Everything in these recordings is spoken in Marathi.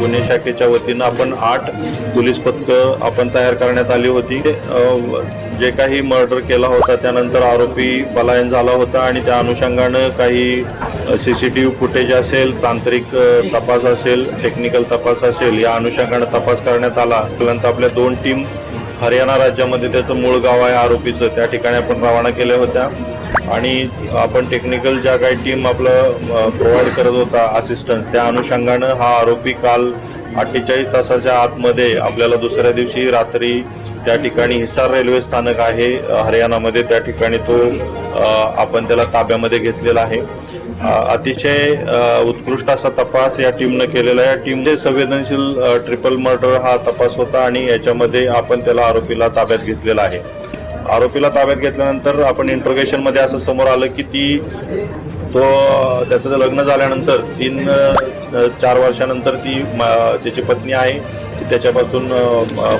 गुन्हे शाखेच्या वतीनं आपण आठ पोलीस पथकं आपण तयार करण्यात आली होती. जे काही मर्डर केला होता त्यानंतर आरोपी पलायन झाला होता आणि त्या अनुषंगानं काही C C T V footage असेल तांत्रिक तपास असेल टेक्निकल तपास असेल या अनुषंगानं तपास करण्यात आला. त्यानंतर आपल्या दोन टीम हरियाणा राज्यामध्ये त्याचं मूळ गाव आहे आरोपीचं त्या ठिकाणी आपण रवाना केल्या होत्या. आणि आपण टेक्निकल ज्या काही टीम आपलं प्रोव्हाइड करत होता असिस्टन्स त्या अनुषंगानं हा आरोपी काल अठ्ठेचाळीस तासाच्या आतमध्ये आपल्याला दुसऱ्या दिवशी रात्री त्या ठिकाणी हिसार रेल्वे स्थानक आहे हरियाणामध्ये त्या ठिकाणी तो आपण त्याला ताब्यामध्ये घेतलेला आहे. अतिशय उत्कृष्ट असा तपास या टीमनं केलेला आहे. या टीमचे संवेदनशील ट्रिपल मर्डर हा तपास होता आणि याच्यामध्ये आपण त्याला आरोपीला ताब्यात घेतलेला आहे. आरोपीला ताब्यात घेतल्यानंतर आपण इंट्रोगेशनमध्ये असं समोर आलं की ती तो त्याचं लग्न झाल्यानंतर तीन चार वर्षानंतर ती म- त्याची पत्नी आहे ती त्याच्यापासून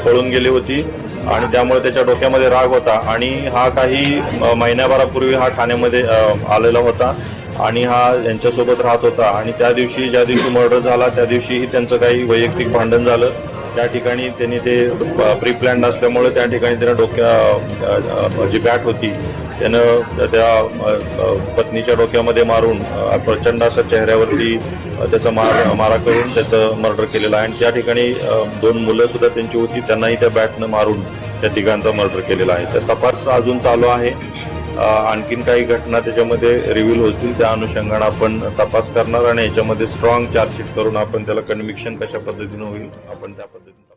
पळून गेली होती आणि त्यामुळे त्याच्या डोक्यामध्ये राग होता आणि हा काही महिन्याभरापूर्वी हा ठाण्यामध्ये आलेला होता आणि हा यांच्यासोबत राहत होता आणि त्या दिवशी ज्या दिवशी मर्डर झाला त्या दिवशीही त्यांचं काही वैयक्तिक भांडण झालं. त्या ठिकाणी त्यांनी ते प्री प्लॅन असल्यामुळे त्या ठिकाणी त्यानं डोक्या जी बॅट होती त्यानं त्या पत्नीच्या डोक्यामध्ये मारून प्रचंड असा चेहऱ्यावरती त्याचा मार मारा करून त्याचं मर्डर केलेलं आहे. आणि त्या ठिकाणी दोन मुलं सुद्धा त्यांची होती त्यांनाही त्या बॅटनं मारून त्या तिघांचा मर्डर केलेला आहे. तर तपास अजून चालू आहे. आणखीन काही घटना त्याच्यामध्ये रिव्हील होतील. त्या अनुषंगानं आपण तपास करणार आणि याच्यामध्ये स्ट्रॉंग चार्जशीट करून आपण त्याला कन्व्हिक्शन कशा पद्धतीनं होईल आपण त्या पद्धतीने